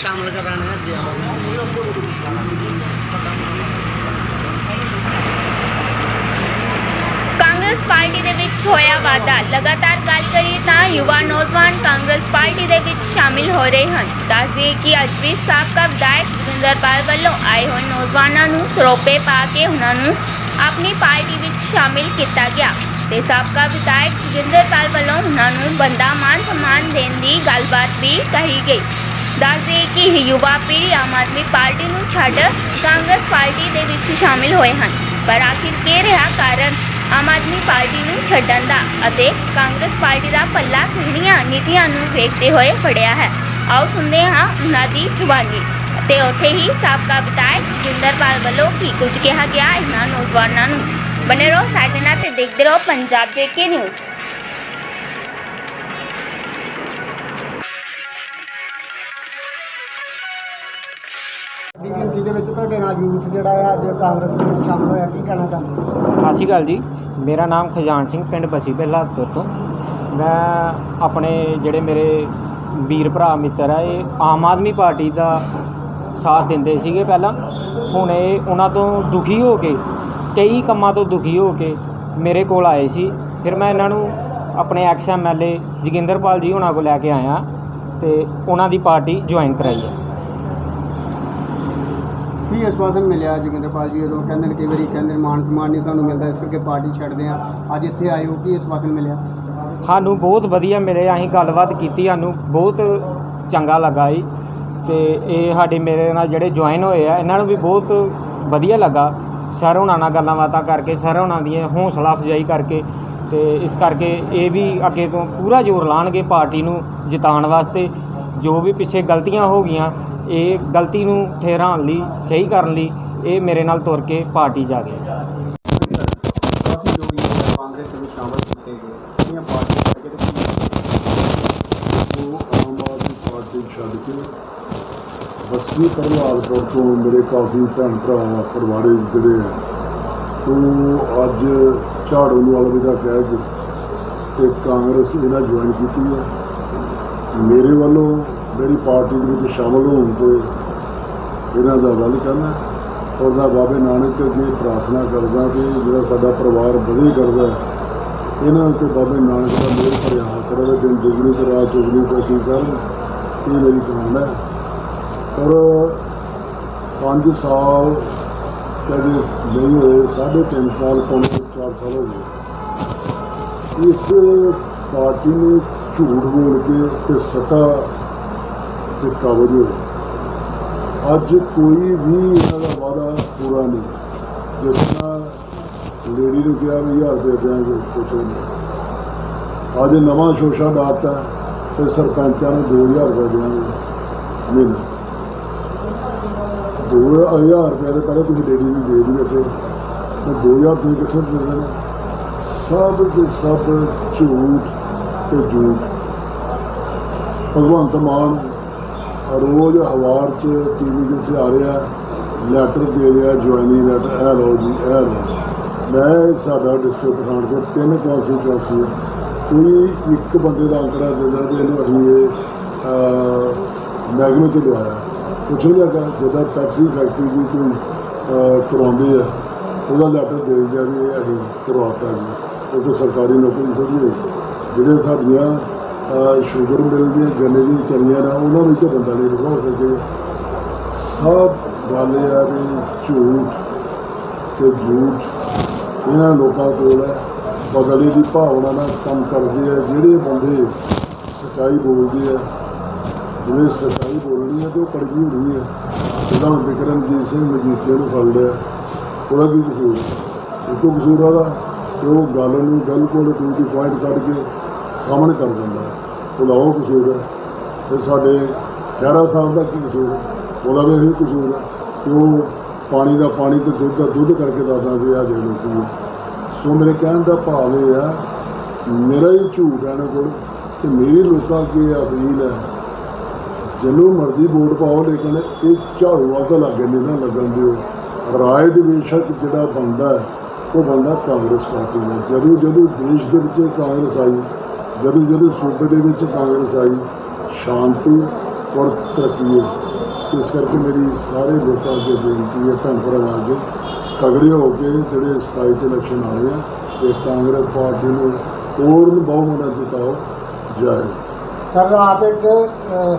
ਸ਼ਾਮਲ ਕਰਾਣੇ ਅੱਗੇ ਕਾਂਗਰਸ ਪਾਰਟੀ ਦੇ ਵਿੱਚ ਹੋਇਆ ਵਾਧਾ ਲਗਾਤਾਰ ਗੱਲ ਕਰੀਏ ਤਾਂ ਯੁਵਾ ਨੌਜਵਾਨ ਕਾਂਗਰਸ ਪਾਰਟੀ ਦੇ ਵਿੱਚ ਸ਼ਾਮਿਲ ਹੋ ਰਹੇ ਹਨ। ਦੱਸਦੇ ਕਿ ਅੱਜ ਵੀ ਸਾਬਕਾ ਵਿਧਾਇਕ ਜੋਗਿੰਦਰਪਾਲ ਵੱਲੋਂ ਆਏ ਹੋਏ ਨੌਜਵਾਨਾਂ ਨੂੰ ਸਰੋਪੇ ਪਾ ਕੇ ਉਹਨਾਂ ਨੂੰ ਆਪਣੀ ਪਾਰਟੀ ਵਿੱਚ ਸ਼ਾਮਿਲ ਕੀਤਾ ਗਿਆ। ਤੇ ਸਾਬਕਾ ਵਿਧਾਇਕ ਜੋਗਿੰਦਰਪਾਲ ਵੱਲੋਂ ਉਹਨਾਂ ਨੂੰ ਬੰਦਾ ਮਾਨ ਸਨਮਾਨ ਦੇਣ ਦੀ ਗੱਲਬਾਤ ਵੀ ਕਹੀ ਗਈ। ਦੱਸਦੇ ਕਿ ਯੁਵਾ ਪੀੜ੍ਹੀ ਆਮ ਆਦਮੀ ਪਾਰਟੀ ਨੂੰ ਛੱਡ ਕਾਂਗਰਸ ਪਾਰਟੀ ਦੇ ਵਿੱਚ ਸ਼ਾਮਿਲ ਹੋਏ ਹਨ, ਪਰ ਆਖਿਰ ਕੀ ਰਿਹਾ ਕਾਰਨ ਆਮ ਆਦਮੀ ਪਾਰਟੀ ਨੂੰ ਛੱਡਣ ਦਾ ਅਤੇ ਕਾਂਗਰਸ ਪਾਰਟੀ ਦਾ ਪੱਲਾ ਕਿਹੜੀਆਂ ਨੀਤੀਆਂ ਨੂੰ ਵੇਖਦੇ ਹੋਏ ਫੜਿਆ ਹੈ। ਆਓ ਸੁਣਦੇ ਹਾਂ ਉਹਨਾਂ ਦੀ ਜ਼ੁਬਾਨੀ। ਤੇ ਉੱਥੇ ਹੀ ਸਾਬਕਾ ਵਿਧਾਇਕ ਜਿੰਦਰਪਾਲ ਵੱਲੋਂ ਕੀ ਕੁਝ ਕਿਹਾ ਗਿਆ ਇਹਨਾਂ ਨੌਜਵਾਨਾਂ ਨੂੰ। ਬਨੇ ਰਹੋ ਸਾਡੇ ਨਾਲ ਤੇ ਦੇਖਦੇ ਰਹੋ ਪੰਜਾਬ ਜੇਕੇ ਨਿਊਜ਼ ਦੇ ਵਿੱਚ ਤੁਹਾਡੇ ਨਾਲ ਯੂਥ ਜਿਹੜਾ ਆ, ਅੱਜ ਕਾਂਗਰਸ ਦੇ ਵਿੱਚ ਸ਼ਾਮਲ ਹੋਇਆ, ਕੀ ਕਹਿਣਾ ਚਾਹੁੰਦੇ ਸਤਿ ਸ਼੍ਰੀ ਅਕਾਲ ਜੀ। ਮੇਰਾ ਨਾਮ ਖਜਾਨ ਸਿੰਘ, ਪਿੰਡ ਬਸੀ ਬਹਿਲਾਦਪੁਰ ਤੋਂ। ਮੈਂ ਆਪਣੇ ਜਿਹੜੇ ਮੇਰੇ ਵੀਰ ਭਰਾ ਮਿੱਤਰ ਆ, ਇਹ ਆਮ ਆਦਮੀ ਪਾਰਟੀ ਦਾ ਸਾਥ ਦਿੰਦੇ ਸੀਗੇ ਪਹਿਲਾਂ। ਹੁਣ ਇਹ ਉਹਨਾਂ ਤੋਂ ਦੁਖੀ ਹੋ ਕੇ, ਕਈ ਕੰਮਾਂ ਤੋਂ ਦੁਖੀ ਹੋ ਕੇ ਮੇਰੇ ਕੋਲ ਆਏ ਸੀ। ਫਿਰ ਮੈਂ ਇਹਨਾਂ ਨੂੰ ਆਪਣੇ ਐਕਸ ਐਮਐਲਏ ਜੋਗਿੰਦਰਪਾਲ ਜੀ ਉਹਨਾਂ ਕੋਲ ਲੈ ਕੇ ਆਇਆ ਤੇ ਉਹਨਾਂ ਦੀ ਪਾਰਟੀ ਜੁਆਇਨ ਕਰਾਈ ਹੈ। ਕੀ ਆਸ਼ਵਾਸਨ ਮਿਲਿਆ ਜੋਗਿੰਦਰਪਾਲ ਜੀ ਵੱਲੋਂ। ਕਹਿੰਦੇ ਨੇ ਕਈ ਵਾਰੀ ਕਹਿੰਦੇ ਨੇ ਮਾਨ ਸਨਮਾਨ ਨਹੀਂ ਸਾਨੂੰ ਮਿਲਦਾ, ਇਸ ਕਰਕੇ ਪਾਰਟੀ ਛੱਡਦੇ ਆ ਅੱਜ ਇੱਥੇ ਆਏ ਹੋ, ਕੀ ਆਸ਼ਵਾਸਨ ਮਿਲਿਆ? ਸਾਨੂੰ ਬਹੁਤ ਵਧੀਆ ਮਿਲੇ, ਅਸੀਂ ਗੱਲਬਾਤ ਕੀਤੀ, ਸਾਨੂੰ ਬਹੁਤ ਚੰਗਾ ਲੱਗਾ ਜੀ। ਤੇ ਇਹ ਸਾਡੇ ਮੇਰੇ ਨਾਲ ਜਿਹੜੇ ਜੁਆਇਨ ਹੋਏ ਆ, ਇਹਨਾਂ ਨੂੰ ਵੀ ਬਹੁਤ ਵਧੀਆ ਲੱਗਾ। ਸਰ ਉਹਨਾਂ ਨਾਲ ਗੱਲਾਂ ਬਾਤਾਂ ਕਰਕੇ, ਸਰ ਉਹਨਾਂ ਦੀਆਂ ਹੌਸਲਾ ਅਫਜ਼ਾਈ ਕਰਕੇ, ਤੇ ਇਸ ਕਰਕੇ ਇਹ ਵੀ ਅੱਗੇ ਤੋਂ ਪੂਰਾ ਜ਼ੋਰ ਲਾਣਗੇ ਪਾਰਟੀ ਨੂੰ ਜਿਤਾਉਣ ਵਾਸਤੇ। ਜੋ ਵੀ ਪਿੱਛੇ ਗਲਤੀਆਂ ਹੋ ਗਈਆਂ ਇਹ ਗਲਤੀ ਨੂੰ ਠਹਿਰਾਉਣ ਲਈ ਸਹੀ ਕਰਨ ਲਈ ਇਹ ਮੇਰੇ ਨਾਲ ਤੁਰ ਕੇ ਪਾਰਟੀ ਜਾ ਗਏ। ਕਾਫੀ ਲੋਕ ਜਿਹੜੇ ਕਾਂਗਰਸ ਵਿੱਚ ਸ਼ਾਮਲ ਕੀਤੇ ਗਏ। ਕਿਹੜੀਆਂ ਪਾਰਟੀਆਂ ਛੱਡ ਕੇ ਤੇ ਉਹ ਆਮ ਆਦਮੀ ਪਾਰਟੀ ਛੱਡ ਕੇ ਬਸੀ ਪ੍ਰਭਾਵਪੁਰ ਤੋਂ ਮੇਰੇ ਕਾਫੀ ਭੈਣ ਭਰਾ ਪਰਿਵਾਰੇ ਜਿਹੜੇ ਆ ਉਹ ਅੱਜ ਝਾੜੂ ਨੂੰ ਵਾਲੇ ਦਾ ਕਹਿ ਕੇ ਤੇ ਕਾਂਗਰਸ ਇਹਨਾਂ ਜੁਆਇਨ ਕੀਤੀ ਹੈ। ਮੇਰੇ ਵੱਲੋਂ ਮੇਰੀ ਪਾਰਟੀ ਦੇ ਵਿੱਚ ਸ਼ਾਮਲ ਹੋਣ ਤੇ ਇਹਨਾਂ ਦਾ ਵੈਲਕਮ ਹੈ ਔਰ ਮੈਂ ਬਾਬੇ ਨਾਨਕ ਅੱਗੇ ਪ੍ਰਾਰਥਨਾ ਕਰਦਾ ਕਿ ਜਿਹੜਾ ਸਾਡਾ ਪਰਿਵਾਰ ਵਧੇ ਕਰਦਾ ਇਹਨਾਂ ਉੱਤੇ ਬਾਬੇ ਨਾਨਕ ਦਾ ਮੇਰ ਭਰਿਆ ਹੱਥ ਰਹੇ ਦਿਨ ਦੁਗਣੀ ਤੇ ਰਾਤ ਚੁਗਣੀ ਤੇ ਕੀ ਕਰਨ, ਇਹ ਮੇਰੀ ਕਾਮਨਾ ਹੈ। ਔਰ 5 ਸਾਲ ਕਦੇ ਨਹੀਂ ਹੋਏ, ਸਾਢੇ ਤਿੰਨ ਸਾਲ, ਪੌਣੇ 4 ਸਾਲ ਹੋ ਗਏ। ਇਸ ਪਾਰਟੀ ਨੇ ਝੂਠ ਬੋਲ ਕੇ ਤੇ ਸੱਤਾ ਤੇ ਕਾਬਜ ਹੋਏ ਅੱਜ ਕੋਈ ਵੀ ਇਹਨਾਂ ਦਾ ਵਾਅਦਾ ਪੂਰਾ ਨਹੀਂ। ਜਿਸ ਤਰ੍ਹਾਂ ਲੇਡੀ ਨੂੰ ਕਿਹਾ ਵੀ 1000 ਰੁਪਏ ਦਿਆਂਗੇ, ਕੁਛ ਨਹੀਂ। ਅੱਜ ਨਵਾਂ ਸ਼ੋਸ਼ਾ ਡਾਤਾ ਤੇ ਸਰਪੰਚਾਂ ਨੂੰ 2000 ਰੁਪਏ ਦਿਆਂਗੇ ਮਹੀਨਾ। 2000 ਰੁਪਏ ਦੇ ਪਹਿਲੇ ਤੁਸੀਂ ਲੇਡੀ ਨੂੰ ਦੇ ਦਿਓ ਤੇ 2000 ਤੁਸੀਂ ਕਿੱਥੋਂ ਦੇ ਦੇਣਾ? ਸਭ ਦੇ ਸਭ ਝੂਠ ਤੇ ਝੂਠ। ਭਗਵੰਤ ਮਾਨ ਰੋਜ਼ ਅਖਬਾਰ ਚ ਟੀਵੀ ਦੇ ਉੱਤੇ ਆ ਰਿਹਾ ਲੈਟਰ ਦੇ ਰਿਹਾ ਜੁਆਇਨਿੰਗ ਲੈਟਰ ਇਹ ਲਓ ਜੀ ਇਹ ਲਓ ਮੈਂ ਸਾਡਾ ਡਿਸਟ੍ਰਿਕਟ ਪਠਾਨਕੋਟ ਤਿੰਨ ਕੌਂਸਟੀਚੁਐਂਸੀ ਕੋਈ ਇੱਕ ਬੰਦੇ ਦਾ ਅੰਕੜਾ ਦਿੰਦਾ ਵੀ ਇਹਨੂੰ ਅਸੀਂ ਇਹ ਅਹ, ਮਹਿਕਮੇ ਤੋਂ ਦਵਾਇਆ ਕੁਛ ਨਹੀਂ ਲੱਗਾ ਜਦੋਂ ਟੈਕਸੀ ਫੈਕਟਰੀ ਦੀ ਕੋਈ ਅਹ, ਕਰਵਾਉਂਦੇ ਆ ਉਹਦਾ ਲੈਟਰ ਦੇ ਦਿੰਦੇ ਆ ਵੀ ਇਹ ਅਸੀਂ ਕਰਵਾਤਾ ਜੀ। ਕਿਉਂਕਿ ਸਰਕਾਰੀ ਨੌਕਰੀ ਥੋੜ੍ਹੀ ਹੋਈ। ਜਿਹੜੇ ਸਾਡੀਆਂ ਸ਼ੂਗਰ ਮਿਲ ਦੀਆਂ ਗੰਨੇ ਦੀਆਂ ਚਣੀਆਂ ਨੇ, ਉਹਨਾਂ ਵਿੱਚ ਤਾਂ ਬੰਦਾ ਨਹੀਂ ਰੁਕਾ ਸਕੇ ਸਭ ਗੱਲ ਇਹ ਆ ਵੀ ਝੂਠ ਤੇ ਝੂਠ ਇਹਨਾਂ ਲੋਕਾਂ ਕੋਲ ਹੈ। ਬਦਲੇ ਦੀ ਭਾਵਨਾ ਨਾਲ ਕੰਮ ਕਰਦੇ ਆ, ਜਿਹੜੇ ਬੰਦੇ ਸਚਾਈ ਬੋਲਦੇ ਆ, ਜਿਵੇਂ ਸਚਾਈ ਬੋਲਣੀ ਹੈ ਤੇ ਉਹ ਕੜਵੀ ਹੋਣੀ ਹੈ ਉਹਦਾ ਹੁਣ ਬਿਕਰਮਜੀਤ ਸਿੰਘ ਮਜੀਠੀਆ ਨੂੰ ਫੜ ਲਿਆ, ਉਹਦਾ ਕੀ ਕਸੂਰ? ਹੈ? ਇਹ ਤੋਂ ਕਸੂਰ ਉਹਦਾ, ਕਿ ਉਹ ਗੱਲ ਨੂੰ ਬਿਲਕੁਲ ਟੂ ਪੁਆਇੰਟ ਕੱਢ ਕੇ ਸਾਹਮਣੇ ਕਰ ਦਿੰਦਾ ਉਹ ਉਹਦਾ ਕਸੂਰ। ਹੈ ਫਿਰ ਸਾਡੇ ਖਹਿਰਾ ਸਾਹਿਬ ਦਾ ਕੀ ਕਸੂਰ? ਹੈ ਉਹਦਾ ਵੀ ਇਹੀ ਕਸੂਰ ਹੈ ਕਿ ਉਹ ਪਾਣੀ ਦਾ ਪਾਣੀ ਤੇ ਦੁੱਧ ਦਾ ਦੁੱਧ ਕਰਕੇ ਦੱਸਦਾ ਵੀ ਆ ਦੇ ਲੋਕੀ ਸੋ ਮੇਰੇ ਕਹਿਣ ਦਾ ਭਾਵ ਇਹ ਆ ਮੇਰਾ ਹੀ ਝੂਠ ਹੈ ਇਹਨਾਂ ਕੋਲ ਤੇ ਮੇਰੀ ਲੋਕਾਂ ਅੱਗੇ ਅਪੀਲ ਹੈ। ਜਿਹਨੂੰ ਮਰਜ਼ੀ ਵੋਟ ਪਾਓ, ਲੇਕਿਨ ਇਹ ਝਾੜੂ ਵਾਲ ਤਾਂ ਲੱਗੇ ਨਹੀਂ ਨਾ ਲੱਗਣ ਦਿਓ। ਰਾਏ ਦੇ ਬੇਸ਼ੱਕ ਜਿਹੜਾ ਬੰਦਾ ਉਹ ਬੰਦਾ ਕਾਂਗਰਸ ਪਾਰਟੀ ਦਾ ਜਦੋਂ ਜਦੋਂ ਦੇਸ਼ ਦੇ ਵਿੱਚ ਕਾਂਗਰਸ ਆਈ ਜਦੋਂ ਜਦੋਂ ਸੂਬੇ ਦੇ ਵਿੱਚ ਕਾਂਗਰਸ ਆਈ ਸ਼ਾਂਤੀ ਔਰ ਤਰੱਕੀ ਹੈ ਇਸ ਕਰਕੇ ਮੇਰੀ ਸਾਰੇ ਲੋਕਾਂ ਅੱਗੇ ਬੇਨਤੀ ਹੈ ਭੈਣ ਭਰਾਵਾਂ ਅੱਗੇ। ਤਗੜੇ ਹੋ ਕੇ ਜਿਹੜੇ 27 ਤੇ ਇਲੈਕਸ਼ਨ ਆਏ ਆ ਤੇ ਕਾਂਗਰਸ ਪਾਰਟੀ ਨੂੰ ਪੂਰਨ ਬਹੁਮਤ ਨਾਲ ਜਿਤਾਓ। ਜੈ ਹਿੰਦ। ਸਰ ਰਾਤ ਇੱਕ ਅ,